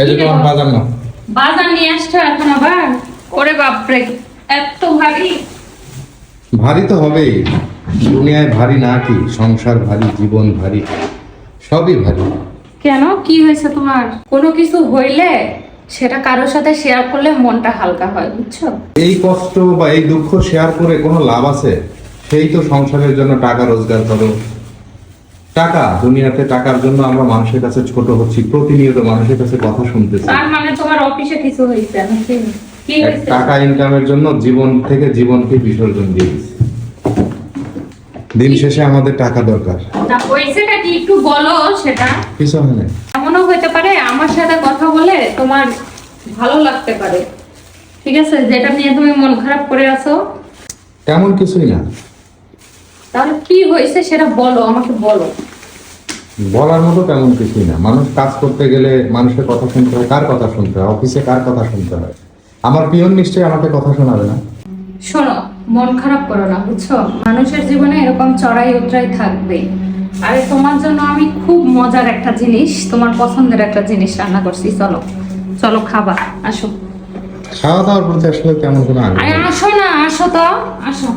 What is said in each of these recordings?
এই যে তোমার বাজার না বাজার নিয়ে আসছো এখন আবার? ওরে বাপরে এত ভারী। ভারী তো হবেই। দুনিয়ায় ভারী না কি? সংসার ভারী জীবন ভারী সবই ভারী। কেন? কি হয়েছে তোমার? কোনো কিছু হইলে সেটা কারোর সাথে শেয়ার করলে মনটা হালকা হয় বুঝছ? এই কষ্ট বা এই দুঃখ শেয়ার করে কোনো লাভ আছে? সেই তো সংসারের জন্য টাকা রোজগার করো। টাকা দুনিয়াতে টাকার জন্য আমরা মানুষের কাছে ছোট হচ্ছি প্রতিনিয়ত মানুষের কাছে কথা শুনতেছি। তার মানে তোমার অফিসে কিছু নাকি কি টাকা ইনকামের জন্য জীবন থেকে জীবনকে বিসর্জন দিয়ে দিন শেষে আমাদের টাকা দরকার। তা হয়েছেটা কি একটু বলো সেটা। কিছু হয় না এমনও হতে পারে আমার সাথে কথা বলে তোমার ভালো লাগতে পারে। ঠিক আছে? যেটা নিয়ে তুমি মন খারাপ করে আছো। তেমন কিছুই না। তাহলে কি হয়েছে সেটা বলো আমাকে বলো। বলার মতো তেমন কিছুই না। মানুষ কাজ করতে গেলে মানুষের কথা শুনতে হয়। কার কথা শুনতে হয়? অফিসে কার কথা শুনতে হয়? আমার পিয়ন নিশ্চয়ই আমাকে কথা শোনাবে না। শোনো মন খারাপ করো না বুঝছ? মানুষের জীবনে এরকম চড়াই উতরাই থাকবে। আরে তোমার জন্য আমি খুব মজার একটা জিনিস তোমার পছন্দের একটা জিনিস রান্না করছি। চলো চলো খাবা আসো। খাওয়া দাওয়ার প্রতি আসলে তেমন কোনো আরে আসো না আসো তো আসো।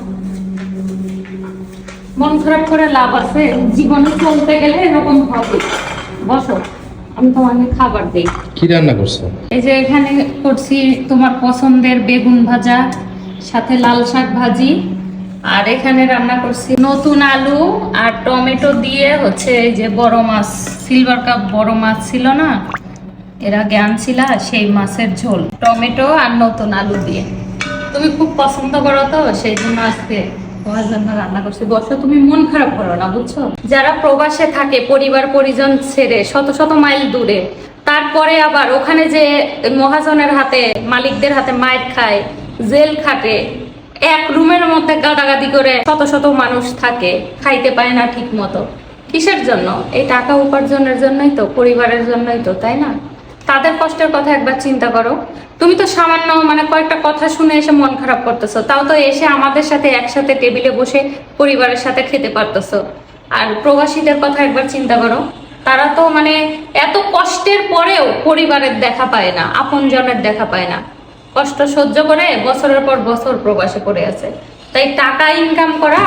মন খারাপ করে লাভ আছে জীবনে চলতে গেলে এরকম হবে। বসো আমি তোমাকে খাবার দিই। কি রান্না করছ? এই যে এখানে করছি তোমার পছন্দের বেগুন ভাজা সাথে লাল শাক ভাজি আর এখানে রান্না করছি নতুন আলু আর টমেটো দিয়ে হচ্ছে এই যে বড় মাছ সিলভার কাপ বড় মাছ ছিল না? এর আগে আনছিলা সেই মাছের ঝোল টমেটো আর নতুন আলু দিয়ে। তুমি খুব পছন্দ করো তো সেই জন্য আজকে যারা প্রবাসে থাকে, পরিবার, পরিজন ছেড়ে, শত শত মাইল দূরে, তারপরে আবার ওখানে যে মহাজনের হাতে, মালিকদের হাতে মায়ের খায়, জেল খাটে, এক রুমের মধ্যে গাদাগাদি করে শত শত মানুষ থাকে, খাইতে পায় না ঠিক মতো কিসের জন্য? এই টাকা উপার্জনের জন্যই তো, পরিবারের জন্যই তো, তাই না? তাদের কষ্টের কথা একবার চিন্তা করো। তুমি তো সামান্য মানে কয়েকটা কথা শুনে এসে মন খারাপ করতেছো। তাও তো এসে আমাদের সাথে একসাথে টেবিলে বসে পরিবারের সাথে খেতে পারতেছো। আর প্রবাসীদের কথা একবার চিন্তা করো। তারা তো মানে এত কষ্টের পরেও পরিবারের দেখা পায় না, আপনজনের দেখা পায় না। কষ্ট সহ্য করে বছরের পর বছর প্রবাসে পড়ে আছে। তাই টাকা ইনকাম করা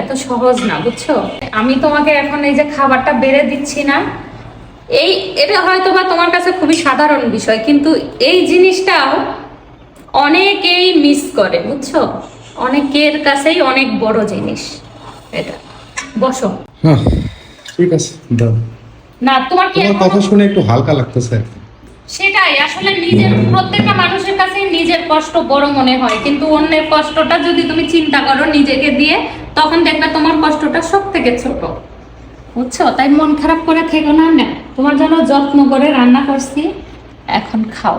এত সহজ না, বুঝছ? আমি তোমাকে এখন এই যে খাবারটা বেড়ে দিচ্ছি না এই এটা হয়তো বা তোমার কাছে খুবই সাধারণ বিষয় কিন্তু এই জিনিসটাও অনেকেই মিস করে বুঝছ? অনেকের কাছেই অনেক বড় জিনিস এটা। বসো। হ্যাঁ, ঠিক আছে দাও। না তোমার কি তোমার কথা শুনে একটু হালকা লাগতেছে সেটাই আসলে নিজের প্রত্যেকটা মানুষের কাছে নিজের কষ্ট বড় মনে হয় কিন্তু অন্যের কষ্টটা যদি তুমি চিন্তা করো নিজেকে দিয়ে তখন দেখবে তোমার কষ্টটা সব থেকে ছোট। বুঝছ? তাই মন খারাপ করে থেকো না না। তোমার জন্য যত্ন করে রান্না করছি। এখন খাও।